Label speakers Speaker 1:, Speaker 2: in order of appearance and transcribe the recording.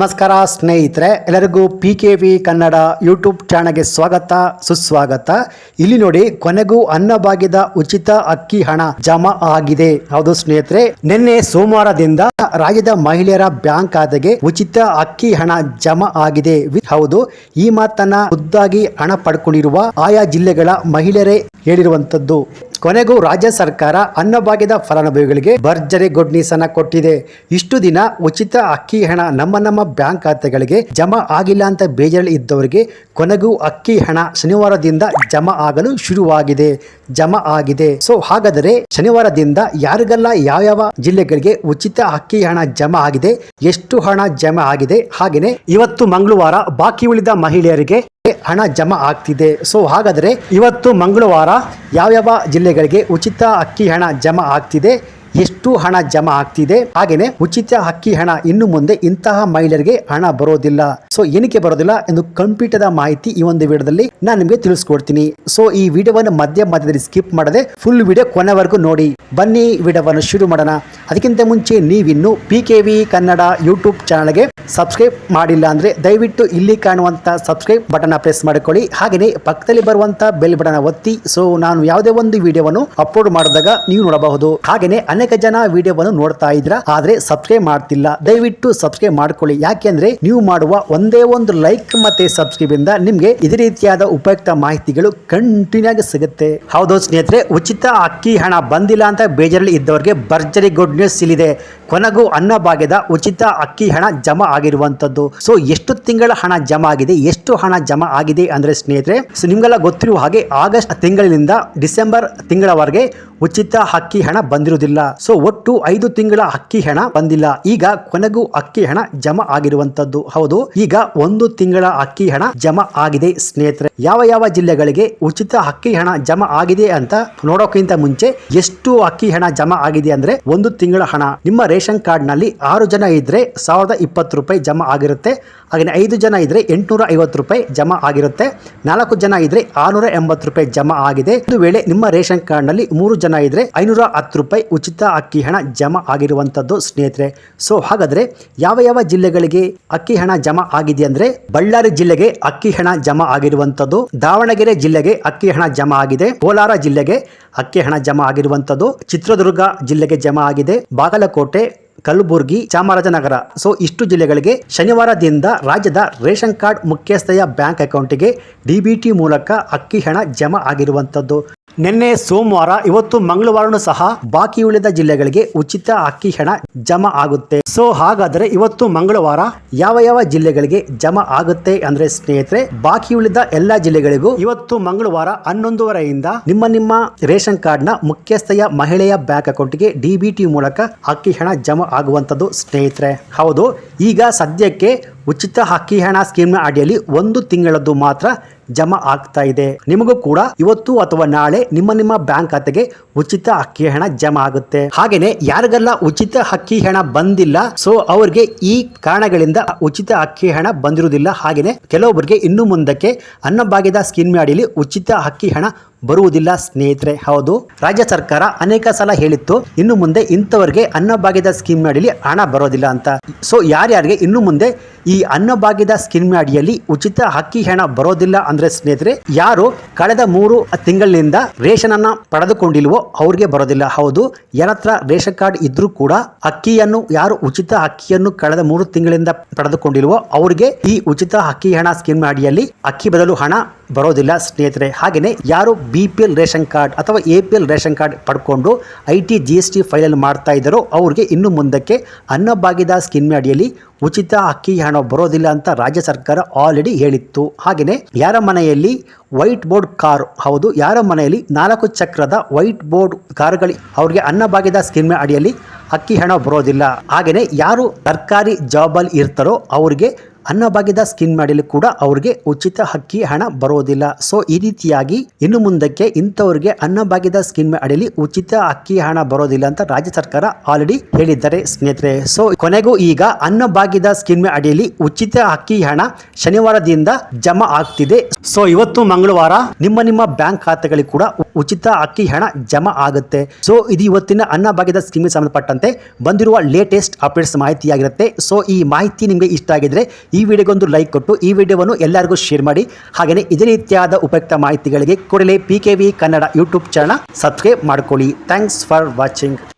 Speaker 1: ನಮಸ್ಕಾರ ಸ್ನೇಹಿತರೆ, ಎಲ್ಲರಿಗೂ P K V Kannada YouTube ಚಾನಲ್ಗೆ ಸ್ವಾಗತ, ಸುಸ್ವಾಗತ. ಇಲ್ಲಿ ನೋಡಿ, ಕೊನೆಗೂ ಅನ್ನಭಾಗ್ಯದ ಉಚಿತ ಅಕ್ಕಿ ಹಣ ಜಮಾ ಆಗಿದೆ. ಹೌದು ಸ್ನೇಹಿತರೆ, ನಿನ್ನೆ ಸೋಮವಾರದಿಂದ ರಾಜ್ಯದ ಮಹಿಳೆಯರ ಬ್ಯಾಂಕ್ ಖಾತೆಗೆ ಉಚಿತ ಅಕ್ಕಿ ಹಣ ಜಮಾ ಆಗಿದೆ. ಹೌದು, ಈ ಮಾತನ್ನ ಖುದ್ದಾಗಿ ಹಣ ಪಡ್ಕೊಂಡಿರುವ ಆಯಾ ಜಿಲ್ಲೆಗಳ ಮಹಿಳೆಯರೇ ಹೇಳಿರುವಂತದ್ದು. ಕೊನೆಗೂ ರಾಜ್ಯ ಸರ್ಕಾರ ಅನ್ನಭಾಗ್ಯದ ಫಲಾನುಭವಿಗಳಿಗೆ ಭರ್ಜರಿ ಗುಡ್ ಕೊಟ್ಟಿದೆ. ಇಷ್ಟು ದಿನ ಉಚಿತ ಅಕ್ಕಿ ಹಣ ನಮ್ಮ ನಮ್ಮ ಬ್ಯಾಂಕ್ ಖಾತೆಗಳಿಗೆ ಜಮಾ ಆಗಿಲ್ಲ ಅಂತ ಬೇಜಾರಲ್ಲಿ ಇದ್ದವರಿಗೆ ಕೊನೆಗೂ ಅಕ್ಕಿ ಹಣ ಶನಿವಾರದಿಂದ ಜಮಾ ಆಗಲು ಶುರುವಾಗಿದೆ. ಜಮಾ ಆಗಿದೆ. ಸೊ, ಹಾಗಾದರೆ ಶನಿವಾರದಿಂದ ಯಾರಿಗೆಲ್ಲ ಯಾವ್ಯಾವ ಜಿಲ್ಲೆಗಳಿಗೆ ಉಚಿತ ಅಕ್ಕಿ ಹಣ ಜಮಾ ಆಗಿದೆ, ಎಷ್ಟು ಹಣ ಜಮಾ ಆಗಿದೆ ಹಾಗೇನೆ ಇವತ್ತು ಮಂಗಳವಾರ ಬಾಕಿ ಉಳಿದ ಮಹಿಳೆಯರಿಗೆ ಹಣ ಜಮಾ ಆಗ್ತಿದೆ. ಸೊ ಹಾಗಾದರೆ ಇವತ್ತು ಮಂಗಳವಾರ ಯಾವ್ಯಾವ ಜಿಲ್ಲೆಗಳಿಗೆ ಉಚಿತ ಅಕ್ಕಿ ಹಣ ಜಮಾ ಆಗ್ತಿದೆ? ಎಷ್ಟು ಹಣ ಜಮಾ ಆಗ್ತಿದೆ? ಹಾಗೇನೆ ಉಚಿತ ಅಕ್ಕಿ ಹಣ ಇನ್ನು ಮುಂದೆ ಇಂತಹ ಮಹಿಳೆಯರಿಗೆ ಹಣ ಬರೋದಿಲ್ಲ. ಸೊ ಏನಕ್ಕೆ ಬರೋದಿಲ್ಲ? ಎಂದು ಕಂಪ್ಯೂಟರ್ ಮಾಹಿತಿ ಈ ಒಂದು ವಿಡಿಯೋದಲ್ಲಿ ನಾನು ನಿಮಗೆ ತಿಳಿಸ್ಕೊಡ್ತೀನಿ. ಸೊ ಈ ವಿಡಿಯೋವನ್ನು ಮಧ್ಯ ಮಧ್ಯದಲ್ಲಿ ಸ್ಕಿಪ್ ಮಾಡದೆ ಫುಲ್ ವಿಡಿಯೋ ಕೊನೆವರೆಗೂ ನೋಡಿ. ಬನ್ನಿ, ವಿಡಿಯೋವನ್ನು ಶುರು ಮಾಡೋಣ. ಅದಕ್ಕಿಂತ ಮುಂಚೆ ನೀವಿನ್ನು P K V Kannada YouTube ಚಾನಲ್ಗೆ ಸಬ್ಸ್ಕ್ರೈಬ್ ಮಾಡಿಲ್ಲ ಅಂದ್ರೆ ದಯವಿಟ್ಟು ಇಲ್ಲಿ ಕಾಣುವಂತ ಸಬ್ಸ್ಕ್ರೈಬ್ ಬಟನ್ ಪ್ರೆಸ್ ಮಾಡಿಕೊಳ್ಳಿ. ಹಾಗೆಯೇ ಪಕ್ಕದಲ್ಲಿ ಬರುವಂತ ಬೆಲ್ ಬಟನ್ ಒತ್ತಿ. ಸೊ ನಾನು ಯಾವುದೇ ಒಂದು ವಿಡಿಯೋವನ್ನು ಅಪ್ಲೋಡ್ ಮಾಡಿದಾಗ ನೀವು ನೋಡಬಹುದು. ಹಾಗೆಯೇ ಅನೇಕ ಜನ ವಿಡಿಯೋವನ್ನು ನೋಡ್ತಾ ಇದ್ರ ಆದ್ರೆ ಸಬ್ಸ್ಕ್ರೈಬ್ ಮಾಡ್ತಿಲ್ಲ. ದಯವಿಟ್ಟು ಸಬ್ಸ್ಕ್ರೈಬ್ ಮಾಡ್ಕೊಳ್ಳಿ. ಯಾಕೆಂದ್ರೆ ನೀವು ಮಾಡುವ ಒಂದೇ ಒಂದು ಲೈಕ್ ಮತ್ತೆ ಸಬ್ಸ್ಕ್ರೈಬ್ ಇಂದ ನಿಮ್ಗೆ ಇದೇ ರೀತಿಯಾದ ಉಪಯುಕ್ತ ಮಾಹಿತಿಗಳು ಕಂಟಿನ್ಯೂ ಆಗಿ ಸಿಗುತ್ತೆ. ಹೌದು ಸ್ನೇಹಿತರೆ, ಉಚಿತ ಅಕ್ಕಿ ಹಣ ಬಂದಿಲ್ಲ ಅಂತ ಬೇಜಾರಲ್ಲಿ ಇದ್ದವರಿಗೆ ಭರ್ಜರಿ ಗುಡ್ ನ್ಯೂಸ್ ಇಲ್ಲಿದೆ. ಕೊನೆಗೂ ಅನ್ನಭಾಗ್ಯದ ಉಚಿತ ಅಕ್ಕಿ ಹಣ ಜಮಾ ಆಗಿರುವಂತದ್ದು. ಸೊ ಎಷ್ಟು ತಿಂಗಳ ಹಣ ಜಮಾ ಆಗಿದೆ, ಎಷ್ಟು ಹಣ ಜಮಾ ಆಗಿದೆ ಅಂದ್ರೆ ಸ್ನೇಹಿತರೆ, ಸೊ, ನಿಮ್ಗೆಲ್ಲ ಗೊತ್ತಿರುವ ಹಾಗೆ ಆಗಸ್ಟ್ ತಿಂಗಳಿನಿಂದ ಡಿಸೆಂಬರ್ ತಿಂಗಳವರೆಗೆ ಉಚಿತ ಅಕ್ಕಿ ಹಣ ಬಂದಿರುವುದಿಲ್ಲ. ಸೊ ಒಟ್ಟು ಐದು ತಿಂಗಳ ಅಕ್ಕಿ ಹಣ ಬಂದಿಲ್ಲ. ಈಗ ಕೊನೆಗೂ ಅಕ್ಕಿ ಹಣ ಜಮಾ ಆಗಿರುವಂತದ್ದು. ಹೌದು, ಈಗ ಒಂದು ತಿಂಗಳ ಅಕ್ಕಿ ಹಣ ಜಮಾ ಆಗಿದೆ ಸ್ನೇಹಿತರೆ. ಯಾವ ಯಾವ ಜಿಲ್ಲೆಗಳಿಗೆ ಉಚಿತ ಅಕ್ಕಿ ಹಣ ಜಮಾ ಆಗಿದೆ ಅಂತ ನೋಡೋಕ್ಕಿಂತ ಮುಂಚೆ ಎಷ್ಟು ಅಕ್ಕಿ ಹಣ ಜಮಾ ಆಗಿದೆ ಅಂದ್ರೆ ಒಂದು ತಿಂಗಳ ಹಣ. ನಿಮ್ಮ ರೇಷನ್ ಕಾರ್ಡ್ನಲ್ಲಿ ಆರು ಜನ ಇದ್ರೆ ಸಾವಿರದ ಇಪ್ಪತ್ತು ರೂಪಾಯಿ ಜಮಾ ಆಗಿರುತ್ತೆ. ಹಾಗೆ ಐದು ಜನ ಇದ್ರೆ ಎಂಟುನೂರ ಐವತ್ತು ರೂಪಾಯಿ ಜಮಾ ಆಗಿರುತ್ತೆ. ನಾಲ್ಕು ಜನ ಇದ್ರೆ ಆರುನೂರ ಎಂಬತ್ತು ರೂಪಾಯಿ ಜಮಾ ಆಗಿದೆ. ಒಂದು ವೇಳೆ ನಿಮ್ಮ ರೇಷನ್ ಕಾರ್ಡ್ನಲ್ಲಿ ಮೂರು ಜನ ಇದ್ರೆ ಐನೂರ ಹತ್ತು ರೂಪಾಯಿ ಉಚಿತ ಅಕ್ಕಿ ಹಣ ಜಮಾ ಆಗಿರುವಂತದ್ದು ಸ್ನೇಹಿತರೆ. ಸೊ ಹಾಗಾದ್ರೆ ಯಾವ ಯಾವ ಜಿಲ್ಲೆಗಳಿಗೆ ಅಕ್ಕಿ ಹಣ ಜಮಾ ಆಗಿದೆ ಅಂದ್ರೆ ಬಳ್ಳಾರಿ ಜಿಲ್ಲೆಗೆ ಅಕ್ಕಿ ಹಣ ಜಮಾ ಆಗಿರುವಂತದ್ದು, ದಾವಣಗೆರೆ ಜಿಲ್ಲೆಗೆ ಅಕ್ಕಿ ಹಣ ಜಮಾ ಆಗಿದೆ, ಕೋಲಾರ ಜಿಲ್ಲೆಗೆ ಅಕ್ಕಿ ಹಣ ಜಮಾ ಆಗಿರುವಂತದ್ದು, ಚಿತ್ರದುರ್ಗ ಜಿಲ್ಲೆಗೆ ಜಮಾ ಆಗಿದೆ, ಬಾಗಲಕೋಟೆ, ಕಲಬುರ್ಗಿ, ಚಾಮರಾಜನಗರ. ಸೊ ಇಷ್ಟು ಜಿಲ್ಲೆಗಳಿಗೆ ಶನಿವಾರದಿಂದ ರಾಜ್ಯದ ರೇಷನ್ ಕಾರ್ಡ್ ಮುಖ್ಯಸ್ಥೆಯ ಬ್ಯಾಂಕ್ ಅಕೌಂಟಿಗೆ ಡಿಬಿಟಿ ಮೂಲಕ ಅಕ್ಕಿ ಹಣ ಜಮಾ ಆಗಿರುವಂತದ್ದು. ನಿನ್ನೆ ಸೋಮವಾರ, ಇವತ್ತು ಮಂಗಳವಾರನೂ ಸಹ ಬಾಕಿ ಉಳಿದ ಜಿಲ್ಲೆಗಳಿಗೆ ಉಚಿತ ಅಕ್ಕಿ ಹಣ ಜಮಾ ಆಗುತ್ತೆ. ಸೊ ಹಾಗಾದರೆ ಇವತ್ತು ಮಂಗಳವಾರ ಯಾವ ಯಾವ ಜಿಲ್ಲೆಗಳಿಗೆ ಜಮಾ ಆಗುತ್ತೆ ಅಂದ್ರೆ ಸ್ನೇಹಿತರೆ, ಬಾಕಿ ಉಳಿದ ಎಲ್ಲಾ ಜಿಲ್ಲೆಗಳಿಗೂ ಇವತ್ತು ಮಂಗಳವಾರ ಹನ್ನೊಂದುವರೆಯಿಂದ ನಿಮ್ಮ ನಿಮ್ಮ ರೇಷನ್ ಕಾರ್ಡ್ನ ಮುಖ್ಯಸ್ಥೆಯ ಮಹಿಳೆಯ ಬ್ಯಾಂಕ್ ಅಕೌಂಟ್ಗೆ ಡಿಬಿಟಿ ಮೂಲಕ ಅಕ್ಕಿ ಹಣ ಜಮಾ ಆಗುವಂತದ್ದು ಸ್ನೇಹಿತರೆ. ಹೌದು, ಈಗ ಸದ್ಯಕ್ಕೆ ಉಚಿತ ಹಕ್ಕಿ ಹಣ ಸ್ಕೀಮ್ನ ಅಡಿಯಲ್ಲಿ ಒಂದು ತಿಂಗಳದ್ದು ಮಾತ್ರ ಜಮಾ ಆಗ್ತಾ ಇದೆ. ನಿಮಗೂ ಕೂಡ ಇವತ್ತು ಅಥವಾ ನಾಳೆ ನಿಮ್ಮ ನಿಮ್ಮ ಬ್ಯಾಂಕ್ ಖಾತೆಗೆ ಉಚಿತ ಅಕ್ಕಿ ಹಣ ಜಮಾ ಆಗುತ್ತೆ. ಹಾಗೇನೆ ಯಾರಿಗೆಲ್ಲ ಉಚಿತ ಅಕ್ಕಿ ಹಣ ಬಂದಿಲ್ಲ, ಸೊ ಅವ್ರಿಗೆ ಈ ಕಾರಣಗಳಿಂದ ಉಚಿತ ಅಕ್ಕಿ ಹಣ ಬಂದಿರುವುದಿಲ್ಲ. ಹಾಗೇನೆ ಕೆಲವೊಬ್ಬರಿಗೆ ಇನ್ನು ಮುಂದಕ್ಕೆ ಅನ್ನಭಾಗ್ಯದ ಸ್ಕೀಮ್ ಅಡಿಯಲ್ಲಿ ಉಚಿತ ಅಕ್ಕಿ ಹಣ ಬರುವುದಿಲ್ಲ ಸ್ನೇಹಿತರೆ. ಹೌದು, ರಾಜ್ಯ ಸರ್ಕಾರ ಅನೇಕ ಸಲ ಹೇಳಿತ್ತು, ಇನ್ನು ಮುಂದೆ ಇಂಥವರಿಗೆ ಅನ್ನಭಾಗ್ಯದ ಸ್ಕೀಮ್ ಅಡಿಯಲ್ಲಿ ಹಣ ಬರೋದಿಲ್ಲ ಅಂತ. ಸೊ ಯಾರ್ಯಾರಿಗೆ ಇನ್ನು ಮುಂದೆ ಈ ಅನ್ನಭಾಗ್ಯದ ಸ್ಕೀಮ್ ಅಡಿಯಲ್ಲಿ ಉಚಿತ ಅಕ್ಕಿ ಹಣ ಬರೋದಿಲ್ಲ ಅಂದ್ರೆ ಸ್ನೇಹಿತರೆ, ಯಾರು ಕಳೆದ ಮೂರು ತಿಂಗಳಿನಿಂದ ರೇಷನ್ ಅನ್ನ ಪಡೆದುಕೊಂಡಿಲ್ವೋ ಅವ್ರಿಗೆ ಬರೋದಿಲ್ಲ. ಹೌದು ಯಾರತ್ರ ರೇಷನ್ ಕಾರ್ಡ್ ಇದ್ರೂ ಕೂಡ ಅಕ್ಕಿಯನ್ನು ಯಾರು ಉಚಿತ ಅಕ್ಕಿಯನ್ನು ಕಳೆದ ಮೂರು ತಿಂಗಳಿಂದ ಪಡೆದುಕೊಂಡಿಲ್ವೋ ಅವ್ರಿಗೆ ಈ ಉಚಿತ ಅಕ್ಕಿ ಹಣ ಸ್ಕೀಮ್ ಅಡಿಯಲ್ಲಿ ಅಕ್ಕಿ ಬದಲು ಹಣ ಬರೋದಿಲ್ಲ. ಸ್ನೇಹಿತರೆ ಹಾಗೆಯೇ ಯಾರು B P L ration card ಅಥವಾ A P L ration card ಪಡ್ಕೊಂಡು I T G S T ಫೈಲಲ್ಲಿ ಮಾಡ್ತಾ ಇದ್ದಾರೋ ಅವ್ರಿಗೆ ಇನ್ನು ಮುಂದಕ್ಕೆ ಅನ್ನಭಾಗ್ಯದ ಸ್ಕೀಮ್ ಅಡಿಯಲ್ಲಿ ಉಚಿತ ಅಕ್ಕಿ ಹಣ ಬರೋದಿಲ್ಲ ಅಂತ ರಾಜ್ಯ ಸರ್ಕಾರ ಆಲ್ರೆಡಿ ಹೇಳಿತ್ತು. ಹಾಗೆಯೇ ಯಾರ ಮನೆಯಲ್ಲಿ ವೈಟ್ ಬೋರ್ಡ್ ಕಾರ್ ಹೌದು, ಯಾರ ಮನೆಯಲ್ಲಿ ನಾಲ್ಕು ಚಕ್ರದ ವೈಟ್ ಬೋರ್ಡ್ ಕಾರ್ಗಳು ಅವ್ರಿಗೆ ಅನ್ನಭಾಗ್ಯದ ಸ್ಕೀಮ್ ಅಡಿಯಲ್ಲಿ ಅಕ್ಕಿ ಹಣ ಬರೋದಿಲ್ಲ. ಹಾಗೆಯೇ ಯಾರು ಸರ್ಕಾರಿ ಜಾಬಲ್ಲಿ ಇರ್ತಾರೋ ಅವ್ರಿಗೆ ಅನ್ನಭಾಗ್ಯದ ಸ್ಕೀಮ್ ಮಾಡಲು ಕೂಡ ಅವ್ರಿಗೆ ಉಚಿತ ಅಕ್ಕಿ ಹಣ ಬರೋದಿಲ್ಲ. ಸೊ ಈ ರೀತಿಯಾಗಿ ಇನ್ನು ಮುಂದಕ್ಕೆ ಇಂಥವ್ರಿಗೆ ಅನ್ನಭಾಗ್ಯದ ಸ್ಕೀಮ್ ಅಡಿಯಲ್ಲಿ ಉಚಿತ ಅಕ್ಕಿ ಹಣ ಬರೋದಿಲ್ಲ ಅಂತ ರಾಜ್ಯ ಸರ್ಕಾರ ಆಲ್ರೆಡಿ ಹೇಳಿದ್ದಾರೆ ಸ್ನೇಹಿತರೆ. ಸೊ ಕೊನೆಗೂ ಈಗ ಅನ್ನಭಾಗ್ಯದ ಸ್ಕೀಮ್ ಅಡಿಯಲ್ಲಿ ಉಚಿತ ಅಕ್ಕಿ ಹಣ ಶನಿವಾರದಿಂದ ಜಮಾ ಆಗ್ತಿದೆ. ಸೊ ಇವತ್ತು ಮಂಗಳವಾರ ನಿಮ್ಮ ನಿಮ್ಮ ಬ್ಯಾಂಕ್ ಖಾತೆಗಳಿಗೆ ಕೂಡ ಉಚಿತ ಅಕ್ಕಿ ಹಣ ಜಮಾ ಆಗುತ್ತೆ. ಸೊ ಇದು ಇವತ್ತಿನ ಅನ್ನಭಾಗ್ಯದ ಸ್ಕೀಮ್ಗೆ ಸಂಬಂಧಪಟ್ಟಂತೆ ಬಂದಿರುವ ಲೇಟೆಸ್ಟ್ ಅಪ್ಡೇಟ್ಸ್ ಮಾಹಿತಿಯಾಗಿರುತ್ತೆ. ಸೊ ಈ ಮಾಹಿತಿ ನಿಮಗೆ ಇಷ್ಟ ಆಗಿದ್ರೆ ಈ ವಿಡಿಯೋಗೊಂದು ಲೈಕ್ ಕೊಟ್ಟು ಈ ವಿಡಿಯೋವನ್ನು ಎಲ್ಲರಿಗೂ ಶೇರ್ ಮಾಡಿ. ಹಾಗೆಯೇ ಇದೇ ರೀತಿಯಾದ ಉಪಯುಕ್ತ ಮಾಹಿತಿಗಳಿಗೆ ಕೂಡಲೇ P K V Kannada YouTube channel subscribe ಮಾಡ್ಕೊಳ್ಳಿ. Thanks for watching